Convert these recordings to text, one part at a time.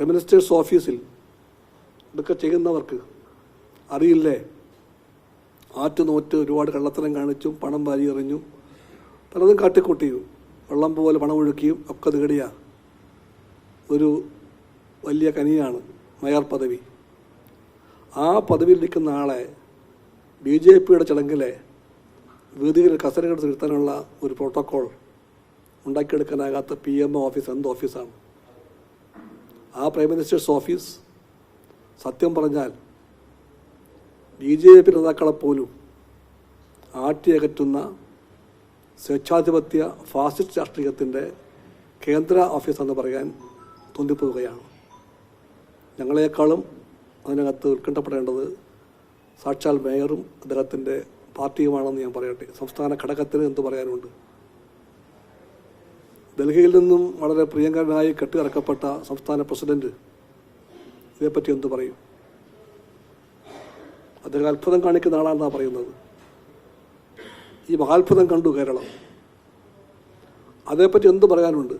Prime ministers ഓഫീസിൽ ഇതൊക്കെ ചെയ്യുന്നവർക്ക് അറിയില്ലേ? ആറ്റുനോറ്റ് ഒരുപാട് കള്ളത്തരം കാണിച്ചും പണം വാരി എറിഞ്ഞും പലതും കാട്ടിക്കൂട്ടിയും വെള്ളം പോലെ പണം ഒഴുക്കിയും ഒക്കെ നേടിയ ഒരു വലിയ കനിയാണ് മേയർ പദവി. ആ പദവിയിൽ നിൽക്കുന്ന ആളെ ബി ജെ പിയുടെ ചടങ്ങിലെ വേദിയിൽ കസരകെടുത്ത് നിർത്താനുള്ള ഒരു പ്രോട്ടോക്കോൾ ഉണ്ടാക്കിയെടുക്കാനാകാത്ത പി എം ഓഫീസ് എന്ത് ഓഫീസാണ്? ആ പ്രൈം മിനിസ്റ്റേഴ്സ് ഓഫീസ് സത്യം പറഞ്ഞാൽ ബി ജെ പി നേതാക്കളെ പോലും ആട്ടിയകറ്റുന്ന സ്വേച്ഛാധിപത്യ ഫാസിസ്റ്റ് രാഷ്ട്രീയത്തിന്റെ കേന്ദ്ര ഓഫീസ് എന്ന് പറയാൻ തോന്നിപ്പോവുകയാണ്. ഞങ്ങളെക്കാളും അതിനകത്ത് ഉത്കണ്ഠപ്പെടേണ്ടത് സാക്ഷാൽ മേയറും അദ്ദേഹത്തിന്റെ പാർട്ടിയുമാണെന്ന് ഞാൻ പറയട്ടെ. സംസ്ഥാന ഘടകത്തിന് എന്ത് പറയാനുണ്ട്? ഡൽഹിയിൽ നിന്നും വളരെ പ്രിയങ്കരനായി കെട്ടിയിറക്കപ്പെട്ട സംസ്ഥാന പ്രസിഡന്റ് ഇതേപ്പറ്റി എന്തു പറയും? അദ്ദേഹം അത്ഭുതം കാണിക്കുന്ന ആളാണെന്നാണ് പറയുന്നത്. ഈ മഹാത്ഭുതം കണ്ടു കേരളം. അതേപ്പറ്റി എന്ത് പറയാനുണ്ട്?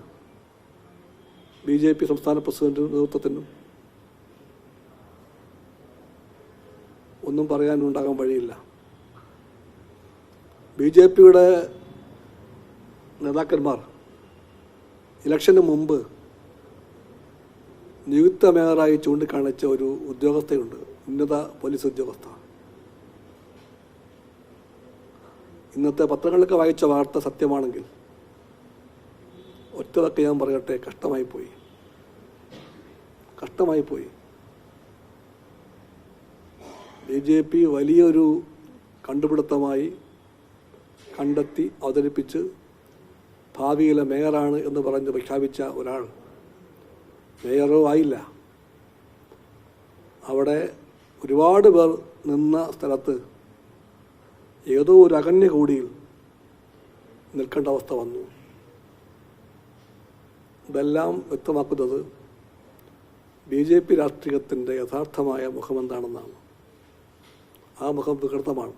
ബി ജെ പി സംസ്ഥാന പ്രസിഡന്റ് നേതൃത്വത്തിനും ഒന്നും പറയാനുണ്ടാകാൻ വഴിയില്ല. ബി ജെ പിയുടെ നേതാക്കന്മാർ ഇലക്ഷന് മുമ്പ് നിയുക്ത മേയറായി ചൂണ്ടിക്കാണിച്ച ഒരു ഉദ്യോഗസ്ഥയുണ്ട്. ഉന്നത പോലീസ് ഉദ്യോഗസ്ഥ. ഇന്നത്തെ പത്രങ്ങളിലൊക്കെ വായിച്ച വാർത്ത സത്യമാണെങ്കിൽ ഒറ്റതൊക്കെ ഞാൻ പറയട്ടെ കഷ്ടമായി പോയി. കഷ്ടമായി പോയി. ബി ജെ പി വലിയൊരു കണ്ടുപിടുത്തമായി കണ്ടെത്തി അവതരിപ്പിച്ച് ഭാവിയിലെ മേയറാണ് എന്ന് പറഞ്ഞ് പ്രഖ്യാപിച്ച ഒരാൾ. മേയറോ ആയില്ല. അവിടെ ഒരുപാട് പേർ നിന്ന സ്ഥലത്ത് ഏതോ ഒരു അകന്യ കൂടിയിൽ നിൽക്കേണ്ട അവസ്ഥ വന്നു. ഇതെല്ലാം വ്യക്തമാക്കുന്നത് ബി ജെ പി രാഷ്ട്രീയത്തിന്റെ യഥാർത്ഥമായ മുഖമെന്താണെന്നാണ് ആ മുഖം വികൃതമാണ്.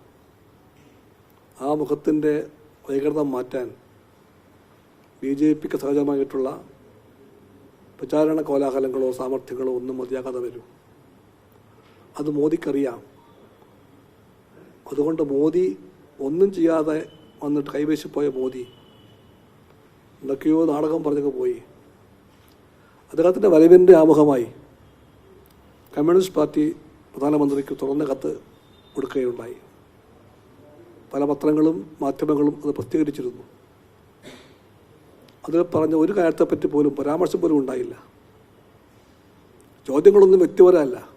ആ മുഖത്തിന്റെ വൈകൃതം മാറ്റാൻ ബി ജെ പിക്ക് സഹജമായിട്ടുള്ള പ്രചാരണ കോലാഹലങ്ങളോ സാമർഥ്യങ്ങളോ ഒന്നും മതിയാകാതെ വരും. അത് മോദിക്കറിയാം. അതുകൊണ്ട് മോദി ഒന്നും ചെയ്യാതെ വന്നിട്ട് കൈവശിപ്പോയ മോദി എന്തൊക്കെയോ നാടകം പറഞ്ഞൊക്കെ പോയി. അദ്ദേഹത്തിന്റെ വരവിന്റെ ആമുഖമായി കമ്മ്യൂണിസ്റ്റ് പാർട്ടി പ്രധാനമന്ത്രിക്ക് തുറന്ന കത്ത് കൊടുക്കുകയുണ്ടായി. പല പത്രങ്ങളും മാധ്യമങ്ങളും അത് പ്രസിദ്ധീകരിച്ചിരുന്നു. അതിൽ പറഞ്ഞ ഒരു കാര്യത്തെപ്പറ്റി പോലും പരാമർശം പോലും ഉണ്ടായില്ല. ചോദ്യങ്ങളൊന്നും വ്യക്തിപരമല്ല.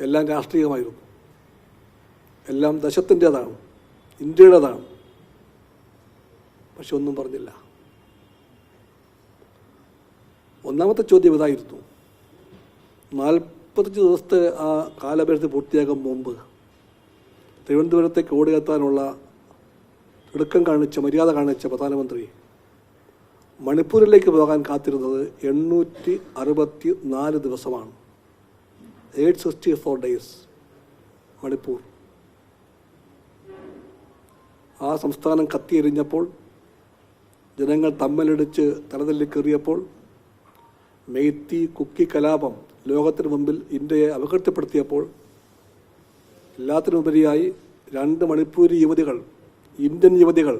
എല്ലാം രാഷ്ട്രീയമായിരുന്നു. എല്ലാം ദശത്തിന്റേതാണ്. ഇന്ത്യയുടേതാണ്. പക്ഷെ ഒന്നും പറഞ്ഞില്ല. ഒന്നാമത്തെ ചോദ്യം ഇതായിരുന്നു. നാൽപ്പത്തഞ്ച് ദിവസത്തെ ആ കാലപരിധി പൂർത്തിയാകും മുമ്പ് തിരുവനന്തപുരത്തേക്ക് ഓടിയെത്താനുള്ള തിടുക്കം കാണിച്ച മര്യാദ കാണിച്ച പ്രധാനമന്ത്രി മണിപ്പൂരിലേക്ക് പോകാൻ കാത്തിരുന്നത് എണ്ണൂറ്റി അറുപത്തി നാല് ദിവസമാണ്. Eight sixty four days Manipur. ആ സംസ്ഥാനം കത്തിയെരിഞ്ഞപ്പോൾ ജനങ്ങൾ തമ്മിലടിച്ച് തലതല്ലിക്കേറിയപ്പോൾ മെയ്ത്തി കുക്കി കലാപം ലോകത്തിന് മുമ്പിൽ ഇന്ത്യയെ അപകീർത്തിപ്പെടുത്തിയപ്പോൾ എല്ലാത്തിനുപരിയായി രണ്ട് മണിപ്പൂരി യുവതികൾ ഇന്ത്യൻ യുവതികൾ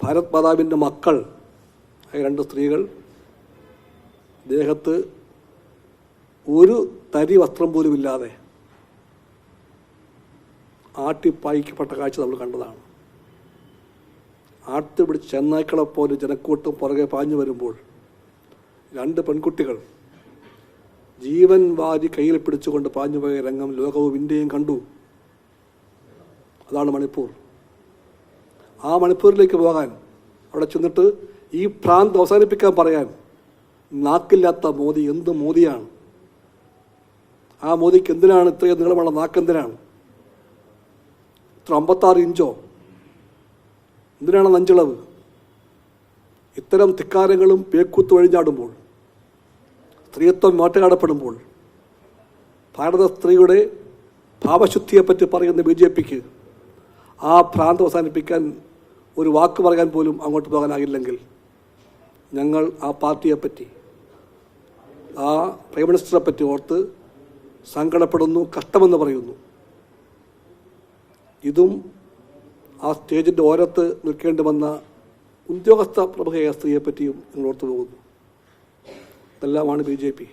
ഭാരത് മാതാവിന്റെ മക്കൾ രണ്ട് സ്ത്രീകൾ ദേഹത്ത് ഒരു തരി വസ്ത്രം പോലും ഇല്ലാതെ ആട്ടിപ്പായിക്കപ്പെട്ട കാഴ്ച നമ്മൾ കണ്ടതാണ്. ആട്ടി പിടിച്ച് ചെന്നായ്ക്കളെ പോലെ ജനക്കൂട്ടം പുറകെ പാഞ്ഞു വരുമ്പോൾ രണ്ട് പെൺകുട്ടികൾ ജീവൻ വാരി കയ്യിൽ പിടിച്ചുകൊണ്ട് പാഞ്ഞുപോയ രംഗം ലോകവും ഇന്ത്യയും കണ്ടു. അതാണ് മണിപ്പൂർ. ആ മണിപ്പൂരിലേക്ക് പോകാൻ അവിടെ ചെന്നിട്ട് ഈ ഭ്രാന്ത് അവസാനിപ്പിക്കാൻ പറയാൻ നാക്കില്ലാത്ത മോദി എന്ത് മോദിയാണ്? ആ മോദിക്ക് എന്തിനാണ് ഇത്രയും നീളമുള്ള നാക്കെന്തിനാണ് ഇത്ര അമ്പത്താറ് ഇഞ്ചോ? എന്തിനാണ് നഞ്ചിളവ്? ഇത്തരം ധിക്കാരങ്ങളും പേക്കൂത്ത് വഴിഞ്ഞാടുമ്പോൾ സ്ത്രീത്വം മാറ്റുകാടപ്പെടുമ്പോൾ ഭാരത സ്ത്രീയുടെ ഭാവശുദ്ധിയെപ്പറ്റി പറയുന്ന ബി ജെ പിക്ക് ആ ഭ്രാന്ത് അവസാനിപ്പിക്കാൻ ഒരു വാക്ക് പറയാൻ പോലും അങ്ങോട്ട് പോകാനാകില്ലെങ്കിൽ ഞങ്ങൾ ആ പാർട്ടിയെപ്പറ്റി ആ പ്രൈം മിനിസ്റ്ററെ പറ്റി ഓർത്ത് സങ്കടപ്പെടുന്നു കഷ്ടമെന്ന് പറയുന്നു. ഇതും ആ സ്റ്റേജിന്റെ ഓരത്ത് നിൽക്കേണ്ടി വന്ന ഉദ്യോഗസ്ഥ പ്രമുഖയായ സ്ത്രീയെപ്പറ്റിയും നിങ്ങൾ ഓർത്തു പോകുന്നു. ഇതെല്ലാമാണ് ബി ജെ പി.